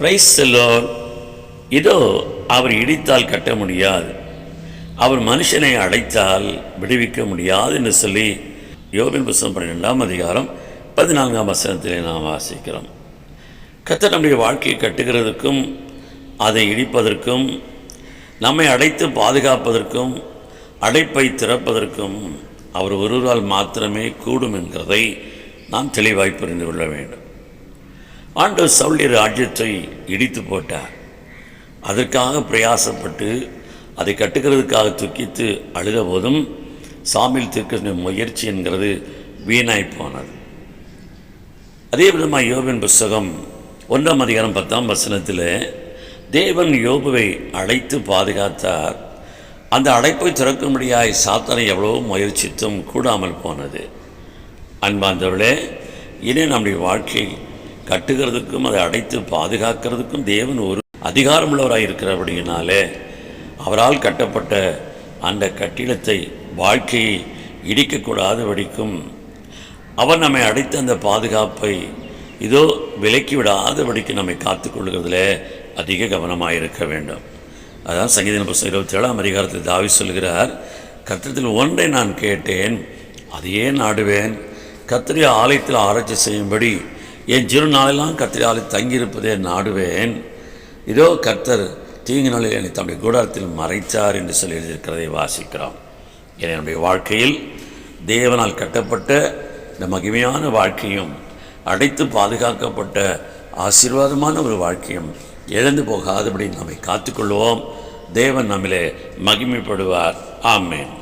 Price செல்லோர் இதோ அவர் இடித்தால் கட்ட முடியாது. அவர் மனுஷனை அடைத்தால் விடுவிக்க முடியாது என்று சொல்லி யோபின் புஸ்தம் பன்னிரெண்டாம் அதிகாரம் பதினான்காம் வசனத்திலே நாம் வாசிக்கிறோம். கத்த நம்முடைய வாழ்க்கையை கட்டுகிறதுக்கும் அதை இடிப்பதற்கும் நம்மை அடைத்து பாதுகாப்பதற்கும் அடைப்பை திறப்பதற்கும் அவர் ஒருவரால் மாத்திரமே கூடும் என்கிறதை நாம் தெளிவாய் புரிந்து கொள்ள வேண்டும். ஆண்டவர் சவுளிய ராஜ்யத்தை இடித்து போட்டார். அதற்காக பிரயாசப்பட்டு அதை கட்டுக்கிறதுக்காக துக்கித்து அழுத போதும் சாமியில் தீர்க்க முயற்சி என்கிறது வீணாய் போனது. அதே விதமாக யோபின் புஸ்தகம் ஒன்றாம் அதிகாரம் பத்தாம் வசனத்தில் தேவன் யோபுவை அழைத்து பாதுகாத்தார். அந்த அழைப்பை திறக்கும்படியாய் சாத்தனை எவ்வளவோ முயற்சித்தும் கூடாமல் போனது. அன்பாந்தவர்களே இனி நம்முடைய வாழ்க்கை கட்டுகிறதுக்கும் அதை அடைத்து பாதுகாக்கிறதுக்கும் தேவன் ஒரு அதிகாரமுள்ளவராக இருக்கிறபடியினாலே அவரால் கட்டப்பட்ட அந்த கட்டிடத்தை வாழ்க்கையை இடிக்கக்கூடாதபடிக்கும் அவர் நம்மை அடைத்த அந்த பாதுகாப்பை இதோ விலக்கி விடாதபடிக்கு நம்மை காத்துக்கொள்கிறதுல அதிக கவனமாக இருக்க வேண்டும். அதான் சங்கீத புஸ்தகம் இருபத்தி ஏழாம் அதிகாரத்தில் தாவி சொல்கிறார் கத்திரத்தில் ஒன்றை நான் கேட்டேன் அதையே நாடுவேன். கத்திரி ஆலயத்தில் ஆராய்ச்சி செய்யும்படி என் சிறு நாளெல்லாம் கத்திரி தங்கியிருப்பதே நாடுவேன். இதோ கர்த்தர் தீங்கு நாளில் என்னை தம்முடைய கூடாரத்தில் மறைத்தார் என்று சொல்லி எழுதியிருக்கிறதை வாசிக்கிறோம். என்னுடைய வாழ்க்கையில் தேவனால் கட்டப்பட்ட இந்த மகிமையான வாழ்க்கையும் அடைத்து பாதுகாக்கப்பட்ட ஆசீர்வாதமான ஒரு வாழ்க்கையும் இழந்து போகாதபடி நம்மை காத்துக்கொள்வோம். தேவன் நம்மிலே மகிமைப்படுவார். ஆமேன்.